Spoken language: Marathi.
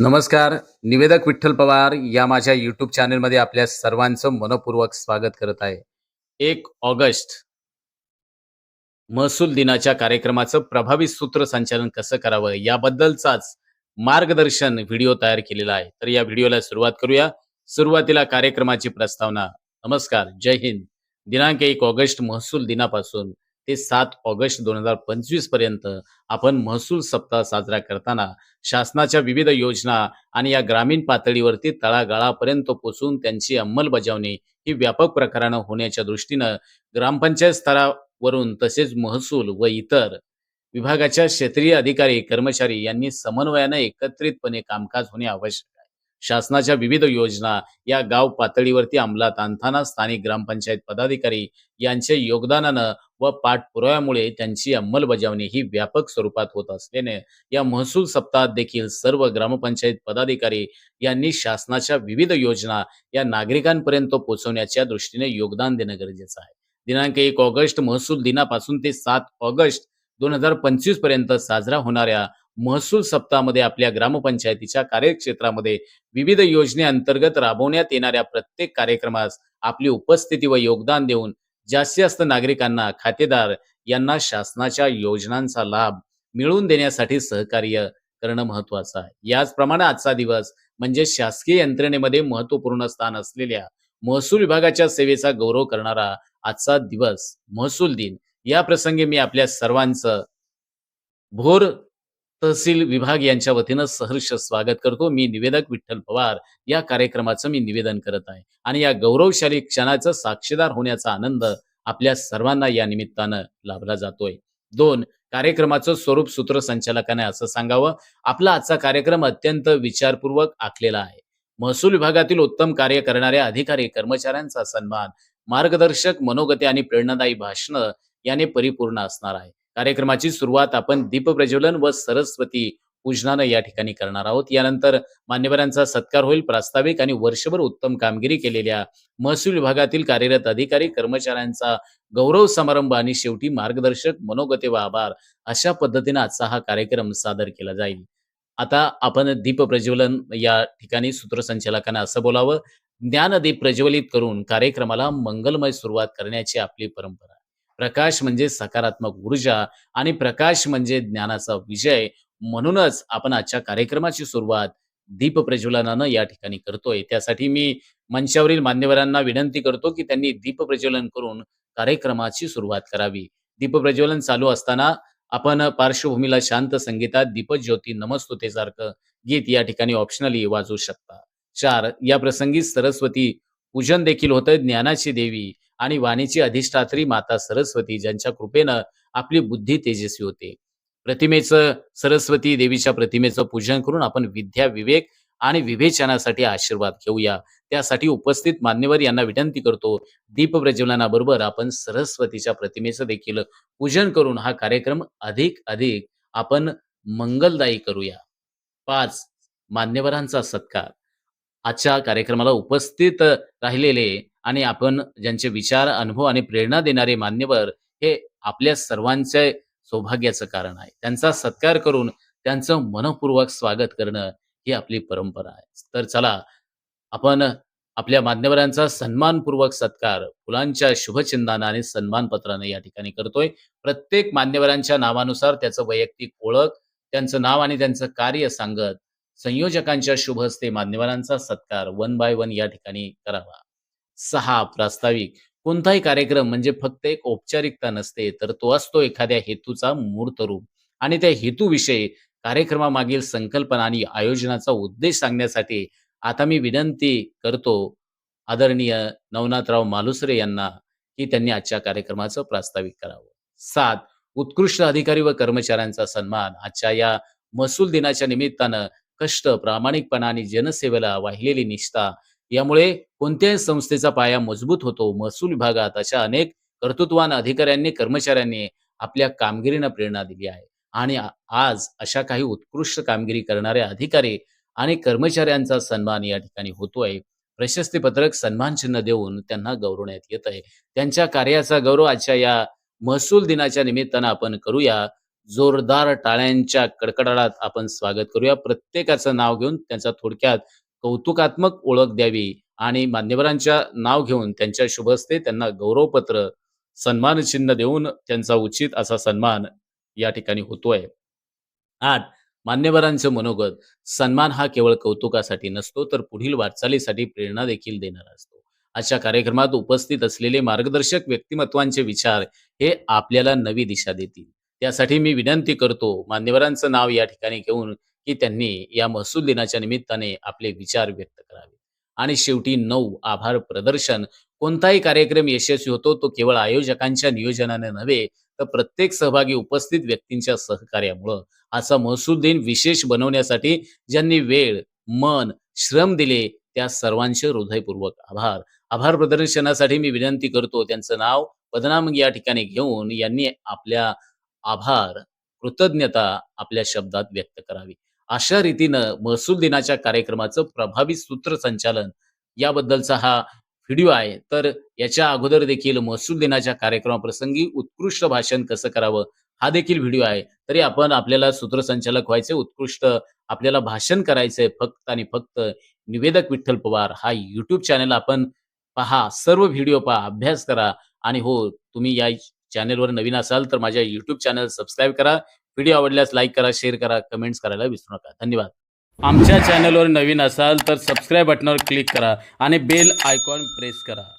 नमस्कार निवेदक विठ्ठल पवार या माझ्या युट्यूब चॅनलमध्ये आपल्या सर्वांचं मनपूर्वक स्वागत करत आहे. एक ऑगस्ट महसूल दिनाच्या कार्यक्रमाचं प्रभावी सूत्रसंचालन कसं करावं याबद्दलचाच मार्गदर्शन व्हिडिओ तयार केलेला आहे. तर या व्हिडिओला सुरुवात करूया. सुरुवातीला कार्यक्रमाची प्रस्तावना. नमस्कार जय हिंद. दिनांक एक ऑगस्ट महसूल दिनापासून ते सात ऑगस्ट दोन हजार पंचवीसपर्यंत आपण महसूल सप्ताह साजरा करताना शासनाच्या विविध योजना आणि या ग्रामीण पातळीवरती तळागाळापर्यंत पोचून त्यांची अंमलबजावणी ही व्यापक प्रकारानं होण्याच्या दृष्टीनं ग्रामपंचायत स्तरावरून तसेच महसूल व इतर विभागाच्या क्षेत्रीय अधिकारी कर्मचारी यांनी समन्वयानं एकत्रितपणे कामकाज होणे आवश्यक आहे. शासनाच्या विविध योजना या गाव पातळीवरती अंमलात आणताना स्थानिक ग्रामपंचायत पदाधिकारी यांचे योगदानानं व पाठपुराव्यामुळे त्यांची अंमलबजावणी ही व्यापक स्वरूपात होत असल्याने या महसूल सप्ताहात देखील सर्व ग्रामपंचायत पदाधिकारी यांनी शासनाच्या विविध योजना या नागरिकांपर्यंत पोहोचवण्याच्या दृष्टीने योगदान देणं गरजेचं आहे. दिनांक एक ऑगस्ट महसूल दिनापासून ते सात ऑगस्ट दोन हजार पंचवीसपर्यंत साजरा होणाऱ्या महसूल सप्ताहामध्ये आपल्या ग्रामपंचायतीच्या कार्यक्षेत्रामध्ये विविध योजनेअंतर्गत राबवण्यात येणाऱ्या प्रत्येक कार्यक्रमास आपली उपस्थिती व योगदान देऊन जास्तीत जास्त नागरिकांना खातेदार यांना शासनाच्या योजनांचा लाभ मिळवून देण्यासाठी सहकार्य करणं महत्वाचं आहे. याचप्रमाणे आजचा दिवस म्हणजे शासकीय यंत्रणेमध्ये महत्त्वपूर्ण स्थान असलेल्या महसूल विभागाच्या सेवेचा गौरव करणारा आजचा दिवस महसूल दिन. या प्रसंगी मी आपल्या सर्वांचं भोर तहसील विभाग यांच्या वतीनं सहर्ष स्वागत करतो. मी निवेदक विठ्ठल पवार. या कार्यक्रमाचं मी निवेदन करत आहे. आणि या गौरवशाली क्षणाचं साक्षीदार होण्याचा आनंद आपल्या सर्वांना या निमित्तानं लाभला जातोय. दोन कार्यक्रमाचं स्वरूप सूत्रसंचालकाने असं सांगावं. आपला आजचा कार्यक्रम अत्यंत विचारपूर्वक आखलेला आहे. महसूल विभागातील उत्तम कार्य करणाऱ्या अधिकारी कर्मचाऱ्यांचा सन्मान मार्गदर्शक मनोगते आणि प्रेरणादायी भाषणं याने परिपूर्ण असणार आहे. कार्यक्रमाची सुरुवात आपण दीप प्रज्वलन व सरस्वती पूजनानं या ठिकाणी करणार आहोत. यानंतर मान्यवरांचा सत्कार होईल. प्रास्ताविक आणि वर्षभर उत्तम कामगिरी केलेल्या महसूल विभागातील कार्यरत अधिकारी कर्मचाऱ्यांचा गौरव समारंभ आणि शेवटी मार्गदर्शक मनोगते व आभार अशा पद्धतीने आजचा हा कार्यक्रम सादर केला जाईल. आता आपण दीप प्रज्वलन या ठिकाणी सूत्रसंचालकांना असं बोलावं. ज्ञानदीप प्रज्वलित करून कार्यक्रमाला मंगलमय सुरुवात करण्याची आपली परंपरा प्रकाश म्हणजे सकारात्मक ऊर्जा आणि प्रकाश म्हणजे ज्ञानाचा विजय. म्हणूनच आपण आजच्या कार्यक्रमाची सुरुवात दीप प्रज्वलनानं या ठिकाणी करतोय. त्यासाठी मी मंचावरील मान्यवरांना विनंती करतो की त्यांनी दीप प्रज्वलन करून कार्यक्रमाची सुरुवात करावी. दीप प्रज्वलन चालू असताना आपण पार्श्वभूमीला शांत संगीतात दीपज्योती नमस्तुतेसारखं गीत या ठिकाणी ऑप्शनली वाजवू शकता. चार या प्रसंगी सरस्वती पूजन देखील होतं ज्ञानाची देवी. आणि वाणीची अधिष्ठात्री माता सरस्वती ज्यांच्या कृपेनं आपली बुद्धी तेजस्वी होते. प्रतिमेचं सरस्वती देवीच्या प्रतिमेचं पूजन करून आपण विद्या विवेक आणि विवेचनासाठी आशीर्वाद घेऊया. त्यासाठी उपस्थित मान्यवर यांना विनंती करतो दीप प्रज्वलनाबरोबर आपण सरस्वतीच्या प्रतिमेचं देखील पूजन करून हा कार्यक्रम अधिक अधिक आपण मंगलदायी करूया. पाच मान्यवरांचा सत्कार. आजच्या कार्यक्रमाला उपस्थित राहिलेले आणि आपण ज्यांचे विचार अनुभव आणि प्रेरणा देणारे मान्यवर हे आपल्या सर्वांचे सौभाग्याचं कारण आहे. त्यांचा सत्कार करून त्यांचं मनपूर्वक स्वागत करणं ही आपली परंपरा आहे. तर चला आपण आपल्या मान्यवरांचा सन्मानपूर्वक सत्कार फुलांच्या शुभचिन्हानं आणि सन्मानपत्रानं या ठिकाणी करतोय. प्रत्येक मान्यवरांच्या नावानुसार त्याचं वैयक्तिक ओळख त्यांचं नाव आणि त्यांचं कार्य सांगत संयोजकांच्या शुभ हस्ते मान्यवरांचा सत्कार वन बाय वन या ठिकाणी करावा. सहा प्रास्ताविक. कोणताही कार्यक्रम म्हणजे फक्त एक औपचारिकता नसते तर तो असतो एखाद्या हेतूचा मूर्त रूप. आणि त्या हेतूविषयी कार्यक्रमामागील संकल्पना आणि आयोजनाचा उद्देश सांगण्यासाठी आता मी विनंती करतो आदरणीय नवनाथराव मालुसरे यांना की त्यांनी आजच्या कार्यक्रमाचं प्रास्ताविक करावं. सात उत्कृष्ट अधिकारी व कर्मचाऱ्यांचा सन्मान. आजच्या या महसूल दिनाच्या निमित्तानं कष्ट प्रामाणिकपणा आणि जनसेवेला वाहिलेली निष्ठा यामुळे कोणत्याही संस्थेचा पाया मजबूत होतो. महसूल विभागात अशा अनेक कर्तृत्वान अधिकाऱ्यांनी कर्मचाऱ्यांनी आपल्या कामगिरीनं प्रेरणा दिली आहे. आणि आज अशा काही उत्कृष्ट कामगिरी करणारे अधिकारी आणि कर्मचाऱ्यांचा सन्मान या ठिकाणी होतोय. प्रशस्ती पत्रक सन्मान चिन्ह देऊन त्यांना गौरवण्यात येत आहे. त्यांच्या कार्याचा गौरव आजच्या या महसूल दिनाच्या निमित्तानं आपण करूया. जोरदार टाळ्यांच्या कडकडाटात आपण स्वागत करूया. प्रत्येकाचं नाव घेऊन त्यांचा थोडक्यात कौतुकात्मक ओळख द्यावी आणि मान्यवरांच्या नाव घेऊन त्यांच्या शुभस्ते त्यांना गौरवपत्र सन्मान चिन्ह देऊन त्यांचा उचित असा सन्मान या ठिकाणी होतोय. आठ मान्यवरांचं मनोगत. सन्मान हा केवळ कौतुकासाठी नसतो तर पुढील वाटचालीसाठी प्रेरणा देखील देणारा असतो. आजच्या कार्यक्रमात उपस्थित असलेले मार्गदर्शक व्यक्तिमत्वांचे विचार हे आपल्याला नवी दिशा देतील. त्यासाठी मी विनंती करतो मान्यवरांचं नाव या ठिकाणी घेऊन की त्यांनी या महसूल दिनाच्या निमित्ताने आपले विचार व्यक्त करावे. आणि शेवटी नऊ आभार प्रदर्शन. कोणताही कार्यक्रम यशस्वी होतो तो केवळ आयोजकांच्या नियोजनाने नव्हे तर प्रत्येक सहभागी उपस्थित व्यक्तींच्या सहकार्यामुळं. असा महसूल दिन विशेष बनवण्यासाठी ज्यांनी वेळ मन श्रम दिले त्या सर्वांचे हृदयपूर्वक आभार. आभार प्रदर्शनासाठी मी विनंती करतो त्यांचं नाव बदनाम या ठिकाणी घेऊन यांनी आपल्या आभार कृतज्ञता आपल्या शब्दात व्यक्त करावी. अशा रीतीनं महसूल दिनाच्या कार्यक्रमाचं प्रभावी सूत्रसंचालन याबद्दलचा हा व्हिडिओ आहे. तर याच्या अगोदर देखील महसूल दिनाच्या कार्यक्रमाप्रसंगी उत्कृष्ट भाषण कसं करावं हा देखील व्हिडिओ आहे. तरी आपण आपल्याला सूत्रसंचालक व्हायचे उत्कृष्ट आपल्याला भाषण करायचंय फक्त आणि फक्त निवेदक विठ्ठल पवार. हा युट्यूब चॅनल आपण पहा सर्व व्हिडिओ पहा अभ्यास करा. आणि हो तुम्ही या चॅनेलवर नवीन असाल तर माझ्या युट्यूब चॅनल सबस्क्राईब करा. व्हिडिओ आवडल्यास लाईक करा शेअर करा कमेंट्स करायला विसरू नका. धन्यवाद. आमच्या चॅनलवर नवीन असाल तर सबस्क्राईब बटनावर क्लिक करा आणि बेल आयकॉन प्रेस करा.